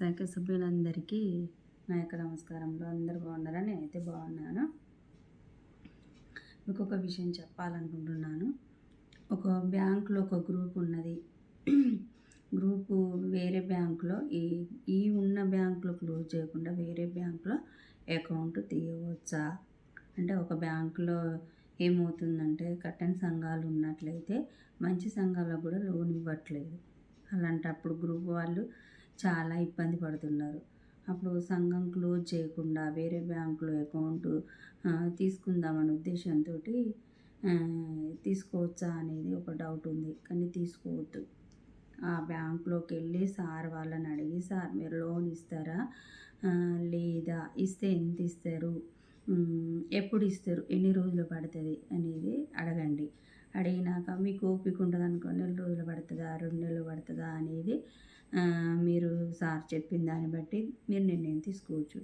సంఖ్య సభ్యులందరికీ నా యొక్క నమస్కారంలో అందరు బాగున్నారా? నేనైతే బాగున్నాను. మీకు ఒక విషయం చెప్పాలనుకుంటున్నాను. ఒక బ్యాంకులో ఒక గ్రూప్ ఉన్నది. గ్రూపు వేరే బ్యాంకులో ఈ ఈ ఉన్న బ్యాంకులో క్లోజ్ చేయకుండా వేరే బ్యాంకులో అకౌంట్ తీయవచ్చా? అంటే ఒక బ్యాంకులో ఏమవుతుందంటే కట్టని సంఘాలు ఉన్నట్లయితే మంచి సంఘాలకు కూడా లోన్ ఇవ్వట్లేదు. అలాంటప్పుడు గ్రూప్ వాళ్ళు చాలా ఇబ్బంది పడుతున్నారు. అప్పుడు సంఘం క్లోజ్ చేయకుండా వేరే బ్యాంకులో అకౌంట్ తీసుకుందామనే ఉద్దేశంతో తీసుకోవచ్చా అనేది ఒక డౌట్ ఉంది. కానీ తీసుకోవద్దు. ఆ బ్యాంకులోకి వెళ్ళి సార్ వాళ్ళని అడిగి సార్ మీరు లోన్ ఇస్తారా? లేదా? ఇస్తే ఎంత ఇస్తారు? ఎప్పుడు ఇస్తారు? ఎన్ని రోజులు పడుతుంది? అనేది అడగండి. అడిగినాక మీకు ఓపిక ఉంటుంది అనుకో నెల రోజులు పడుతుందా రెండు నెలలు పడుతుందా అనేది మీరు సార్ చెప్పిన దాన్ని బట్టి మీరు నిర్ణయం తీసుకోవచ్చు.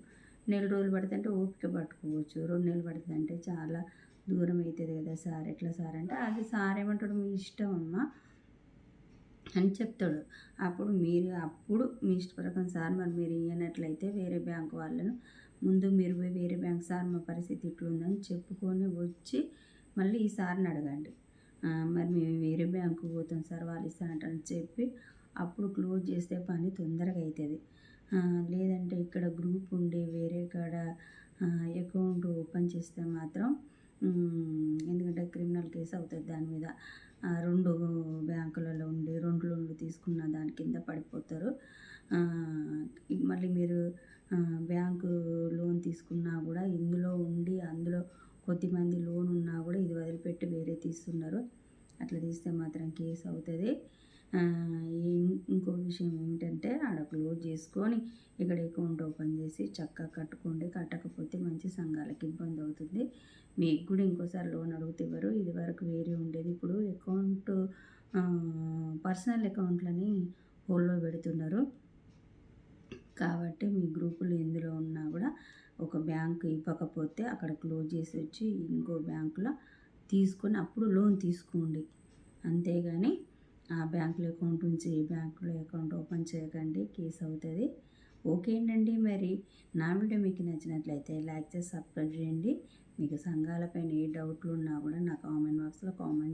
నెల రోజులు పడుతుంటే ఓపిక పట్టుకోవచ్చు. రెండు నెలలు పడుతుందంటే చాలా దూరం అవుతుంది కదా సార్ ఎట్లా సార్ అంటే అది సార్ ఏమంటాడు మీ ఇష్టం అమ్మా అని చెప్తాడు. అప్పుడు మీరు అప్పుడు మీ ఇష్టప్రకారం సార్ మరి మీరు ఇవ్వనట్లయితే వేరే బ్యాంక్ వాళ్ళను ముందు మీరు పోయి వేరే బ్యాంక్ సార్ మా పరిస్థితి ఇట్లుందని చెప్పుకొని వచ్చి మళ్ళీ ఈ సార్ని అడగండి. మరి మేము వేరే బ్యాంకు పోతాం సార్ వాళ్ళు ఇస్తానంటని చెప్పి అప్పుడు క్లోజ్ చేస్తే పని తొందరగా అవుతుంది లేదంటే ఇక్కడ గ్రూప్ ఉండి వేరే కాడ అకౌంట్ ఓపెన్ చేస్తే మాత్రం ఎందుకంటే క్రిమినల్ కేసు అవుతుంది దాని మీద. రెండు బ్యాంకులలో ఉండి రెండు లోన్లు తీసుకున్న దాని కింద పడిపోతారు. మళ్ళీ మీరు బ్యాంకు లోన్ తీసుకున్నా కూడా ఇందులో ఉండి అందులో కొద్దిమంది లోన్ పెట్టి వేరే తీస్తున్నారు. అట్లా తీస్తే మాత్రం కేసు అవుతుంది. ఇంకో విషయం ఏంటంటే ఆడ క్లోజ్ చేసుకొని ఇక్కడ అకౌంట్ ఓపెన్ చేసి చక్కగా కట్టుకోండి కట్టకపోతే మంచి సంఘాలకి ఇబ్బంది అవుతుంది. మీకు కూడా ఇంకోసారి లోన్ అడుగుతారు ఇది వరకు వేరే ఉండేది. ఇప్పుడు అకౌంట్ పర్సనల్ అకౌంట్లని హోల్లో పెడుతున్నారు. కాబట్టి మీ గ్రూపులు ఎందులో ఉన్నా కూడా ఒక బ్యాంక్ ఇవ్వకపోతే అక్కడ క్లోజ్ చేసి వచ్చి ఇంకో బ్యాంకులో తీసుకొని అప్పుడు లోన్ తీసుకోండి. అంతేగాని ఆ బ్యాంకులో అకౌంట్ నుంచి ఈ బ్యాంకులో అకౌంట్ ఓపెన్ చేయకండి కేసు అవుతుంది. ఓకే అండి మరి. నా వీడియో మీకు నచ్చినట్లయితే లైక్ చేసి సబ్స్క్రైబ్ చేయండి. మీకు సంఘాలపైన ఏ డౌట్లు ఉన్నా కూడా నా కామెంట్ బాక్స్లో కామెంట్